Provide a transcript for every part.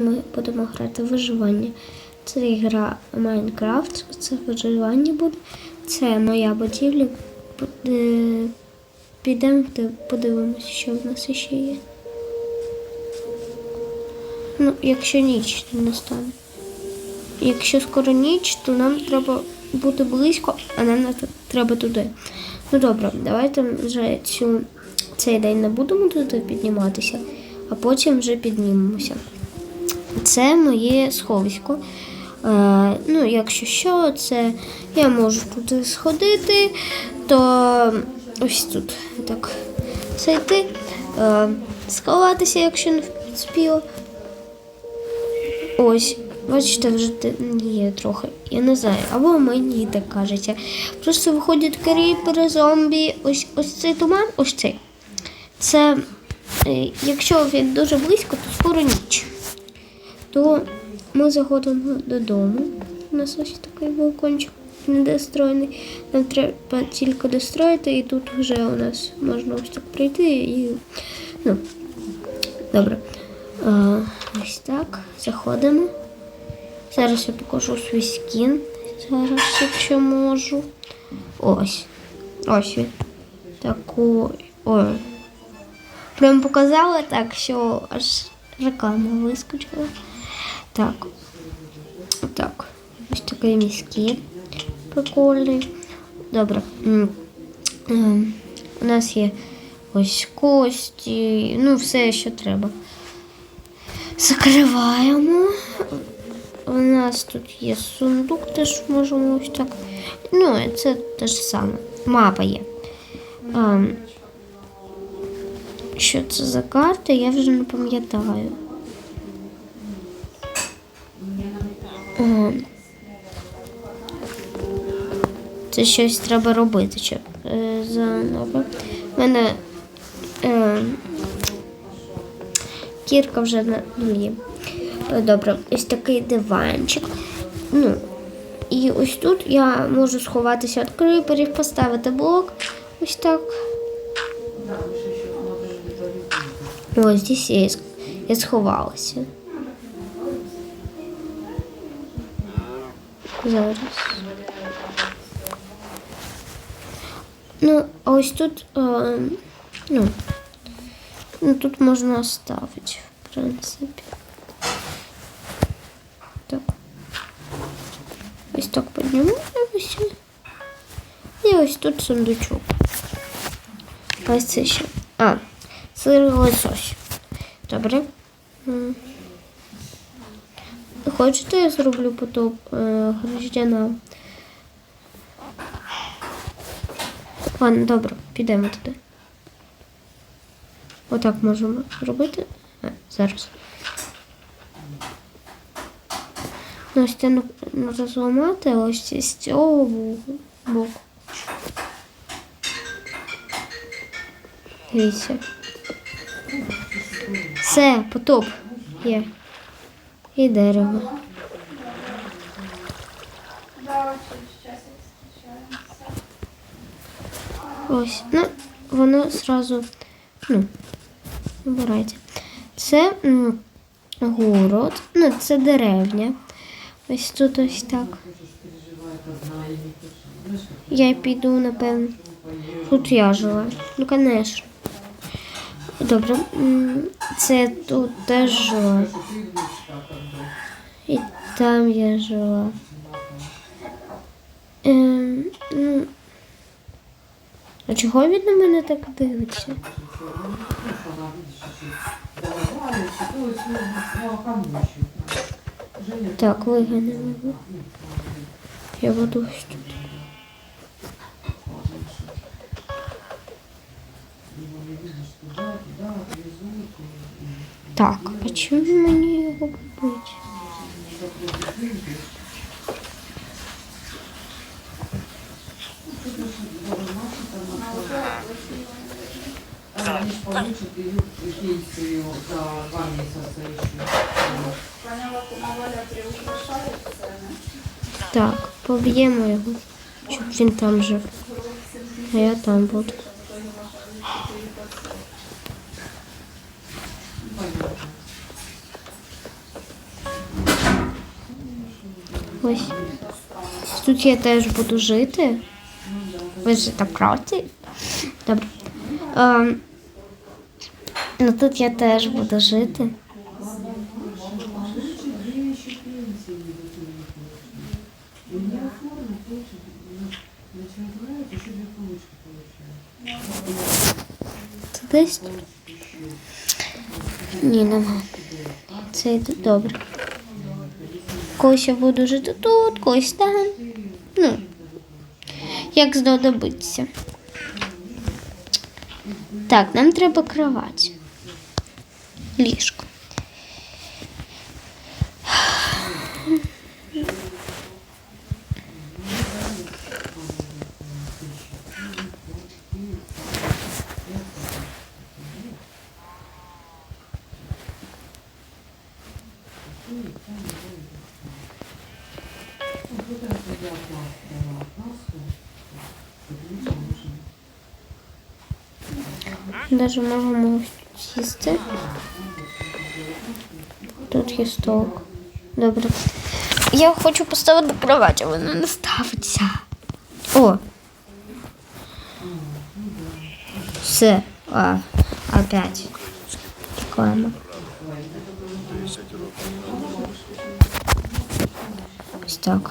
Ми будемо грати в виживання. Це гра Майнкрафт, це виживання буде. Це моя будівля. Підемо де- подивимося, що в нас ще є. Ну, якщо ніч не настане. Якщо скоро ніч, то нам треба бути близько, а нам треба туди. Ну добре, давайте вже цю, цей день не будемо туди підніматися, а потім вже піднімемося. Це моє сховисько. Е, ну, якщо що, це я можу туди сходити, то ось тут так зайти, е, сховатися, якщо не вспіла. Ось, бачите, вже є трохи. Я не знаю, або мені так кажеться. Просто виходять кріпери, зомбі, ось ось цей туман, ось цей. Це, е, якщо він дуже близько, то скоро ніч то ми заходимо додому. У нас ось такий балкончик недостроєний. Нам треба тільки достроїти, і тут вже у нас можна ось так прийти і. Ну, добре. А, ось так. Заходимо. Зараз я покажу свій скін. Зараз, якщо можу. Ось. Ось він. Такий. Ой. Прям показала так, що аж реклама вискочила. Так. Так. Ось такий міський. Прикольний. Добре. Ем, У нас є ось кості, ну все, що треба. Закриваємо. У нас тут є сундук, теж можемо ось так. Ну, це те ж саме. Мапа є. Ем, що це за карта, я вже не пам'ятаю. О, Це щось треба робити, щоб е, заново. У мене е, кірка вже на нулі. Е, Добре, ось такий диванчик. Ну, і ось тут я можу сховатися від криперів, поставити блок. Ось так. Ось здесь я сховалася. Зараз. Ну, а ось тут, е, ну, ну, тут можна оставити, в принципі. Так. Ось так піднімаємося. І ось тут сундучок. Ось це ще. А, сир лосось. Добре. Хочете, я зроблю потоп е, граждана? Ладно, добре, підемо туди. Отак можемо робити. А, зараз. Ну, це можна зламати, ось з цього боку. Дивіться. Все, потоп є. І дерево. Ось, ну, воно сразу, ну, обирайте. Це м, город, ну, це деревня. Ось тут ось так. Я піду, напевно. Тут я жила. Ну, звісно. Добре. Це тут теж жила. І там я жила. Ем, ну, а чого він на мене так дивиться? Так, виганемо. Я буду тут. Так, а чому мені його? Они получат и пенсию за? Так, поб'ємо його, щоб він там жив. А я там буду. Ось. Тут я теж буду жити. Ви ж так проти? Добре. Ем, ну тут я теж буду жити. Десь? Ні, нема. Це добре. Когось я буду жити тут, когось там. Ну, як знадобиться. Так, нам треба кровать. Ліжко. Даже можемо сісти. Тут є стол. Добре. Я хочу поставити кровать, а вона не ставиться. О. Все. А, опять. Чекаємо. Так.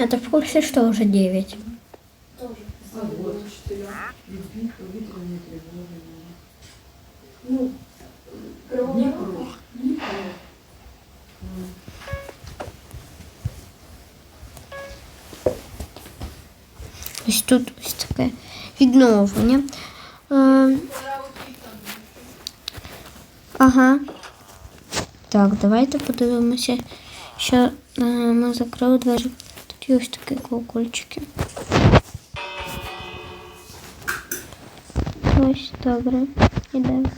уходити. Это в курсе, что уже девять? Ось тут ось таке відновлення. Е, ага. Так, давайте подивимося, що е, ми закрили двері. Є ось такі колокольчики. Ось добре. Ідемо.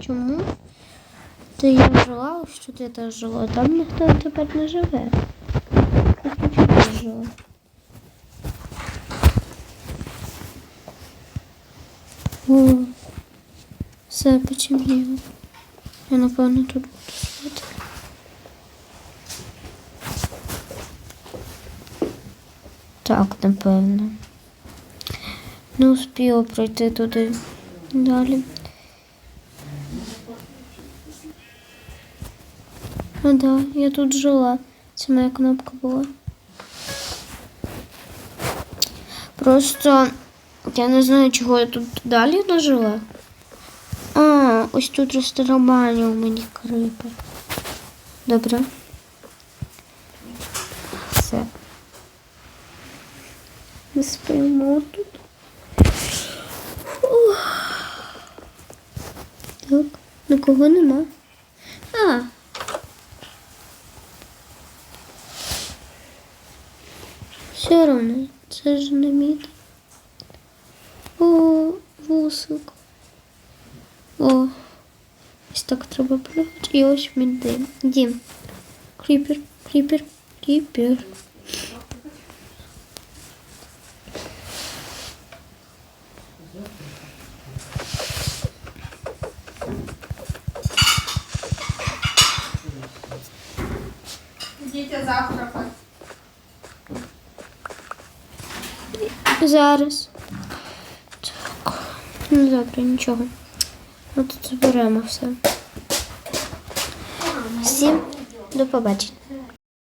Чому? Ти я жила, тут я теж жила, там ніхто тепер не живе. Тут теж жила. О, все почемніло. Я напевно тут буду Так, напевно. Не успіла пройти туди далі. Ну да, я тут жила. Це моя кнопка була. Просто я не знаю, чого я тут далі не жила. А, ось тут розтароманив мені крипи. Добре. Все. Ми спимо тут. Так, нікого нема. А. Все равно, це ж не мід. О, вусик. О, ось так треба пригати. І ось мій дим. Дім. Кріпер, кріпер, кріпер. Идите завтракать. Зараз. Так. Ну добре, нічого. Ми тут зберемо все. Всім до побачення.